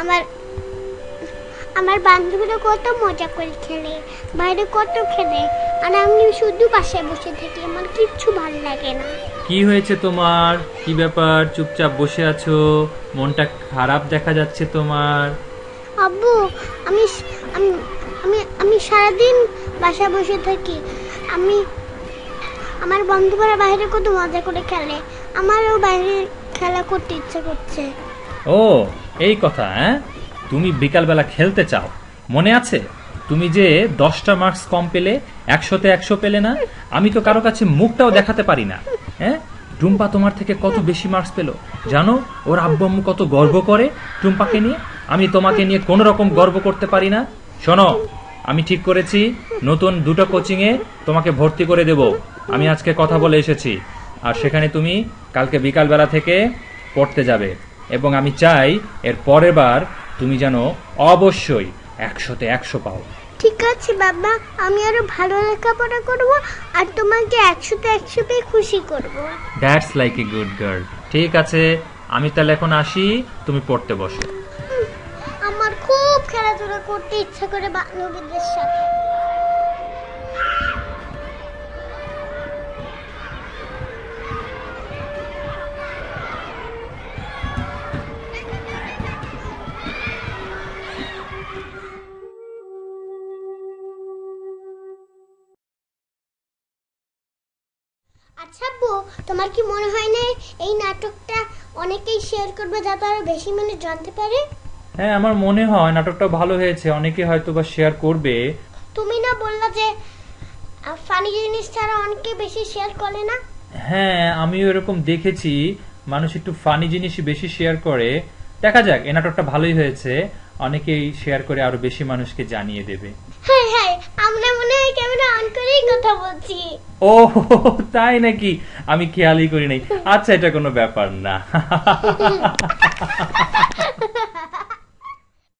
আমার আমার বান্ধবীরা কত মজা করে খেলে বাইরে কত খেলে আর আমি শুধু বাসায় বসে থাকি আমার কিচ্ছু ভালো লাগে না। কি হয়েছে তোমার? কি ব্যাপার? চুপচাপ বসে আছো? মনটা খারাপ দেখা যাচ্ছে তোমার। আব্বু আমি আমি আমি আমি সারাদিন বাসায় বসে থাকি। আমি আমার বন্ধুরা বাইরে কত মজা করে খেলে আমারও বাইরে খেলা করতে ইচ্ছে করছে। ও, এই কথা হ্যাঁ? তুমি বিকালবেলা খেলতে চাও। মনে আছে? তুমি যে দশটা মার্কস কম পেলে, একশোতে একশো পেলে না? আমি তো কারও কাছে মুখটাও দেখাতে পারি না হ্যাঁ? টুম্পা তোমার থেকে কত বেশি মার্কস পেল? জানো, ওর আব্বু কত গর্ব করে টুম্পাকে নিয়ে? আমি তোমাকে নিয়ে কোনো রকম গর্ব করতে পারি না। শোনো, আমি ঠিক করেছি, নতুন দুটো কোচিংয়ে তোমাকে ভর্তি করে দেব। আমি আজকে কথা বলে এসেছি। আর সেখানে তুমি কালকে বিকালবেলা থেকে পড়তে যাবে। এবং আমি চাই এর পরের বার তুমি যেন অবশ্যই একশোতে একশো পাও। ঠিক আছে বাবা আমি আরও ভালো লেখাপড়া করব আর তোমাকে একশোতে একশো পেয়ে খুশি করব। That's like a good girl ঠিক আছে আমি তাহলে এখন আসি তুমি পড়তে বসো। আমার খুব খেলাধুলা করতে ইচ্ছা করে বান্ধবীদের সাথে। আচ্ছা আব্বু তোমার কি মনে হয় না এই নাটকটা অনেকেই শেয়ার করবে যাতে আরও বেশি মানুষ জানতে পারে? হ্যাঁ আমার মনে হয় নাটকটা ভালো হয়েছে অনেকে হয়তো বা শেয়ার করবে। তুমি না বললা যে ফানি জিনিস ছাড়া অনেকে বেশি শেয়ার করে না? হ্যাঁ আমিও এরকম দেখেছি মানুষ একটু ফানি জিনিসই বেশি শেয়ার করে। দেখা যাক এ নাটকটা ভালোই হয়েছে অনেকেই শেয়ার করে আরও বেশি মানুষকে জানিয়ে দেবে। হ্যাঁ হয় ক্যামেরা ও তাই নাকি? আমি খেয়ালই করি নাই। আচ্ছা এটা কোনো ব্যাপার না।